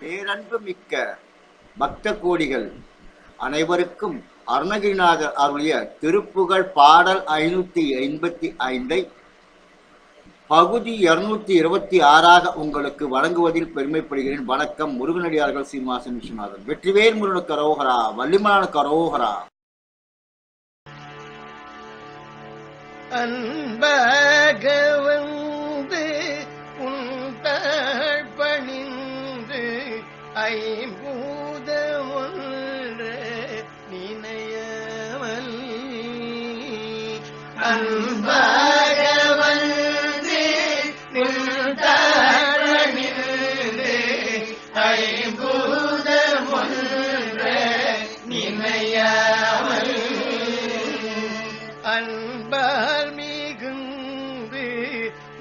பேரன்பு மிக்க பக்த கோடிகள் அனைவருக்கும் அருணகிரிநாதர் அருளிய திருப்புகழ் பாடல் ஐநூத்தி எண்பத்தி ஐந்தை பகுதி இருநூத்தி இருபத்தி ஆறாக உங்களுக்கு வழங்குவதில் பெருமைப்படுகிறேன். வணக்கம் முருகனடியார்கள் சீமாசன் விஸ்வநாதன். வெற்றிவேல் முருகனுக்கு கரோகரா வள்ளிமலான கரோகரா அன்பாக ஐம்பூத ஒன்று நினையவல். அன்பாக வந்து உண்டாள் ஐம்பூத ஒன்று நினையாமல் அன்பால் மிகுந்து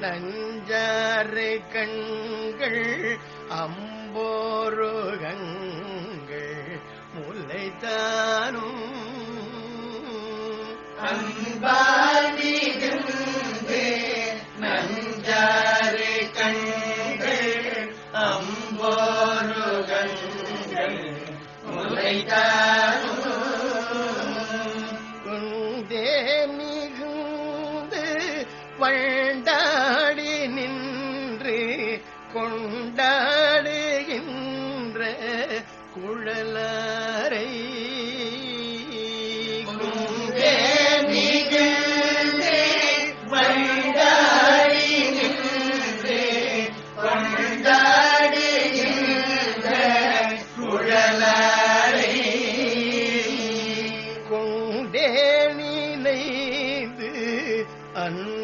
நஞ்சாறு கண்கள் அம்போருகங்கள் முல்லைத்தானும் அன்பால் மிகுந்து நஞ்சாறு கண்கள் அம்போருகங்கள் முல்லைத்தானும் Buenas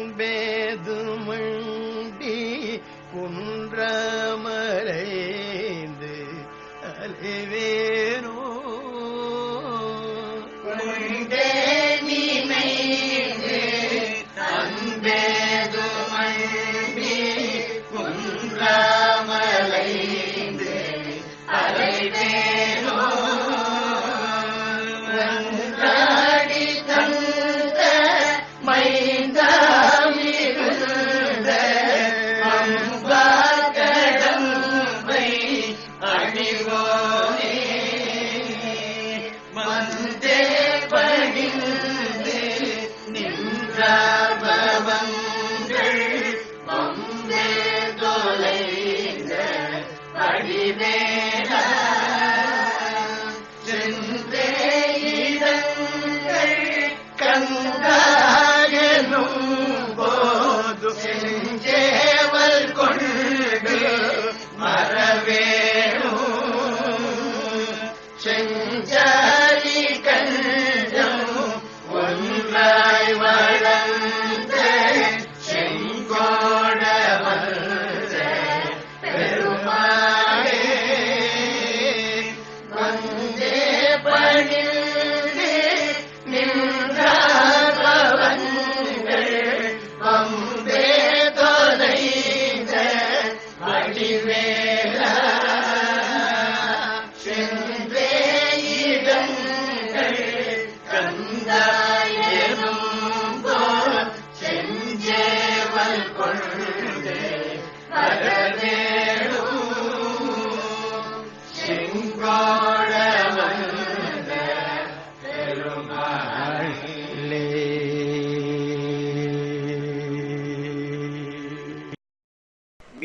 அடிவேலா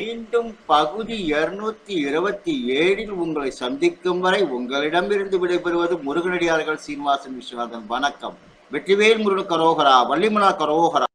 மீண்டும் பகுதி இருநூத்தி இருபத்தி ஏழில் உங்களை சந்திக்கும் வரை உங்களிடமிருந்து விடைபெறுவது முருகனடியார்கள் சீனிவாசன் விஸ்வநாதன். வணக்கம். வெற்றிவேல் முருகன் கரோகரா வள்ளிமலா கரோகரா.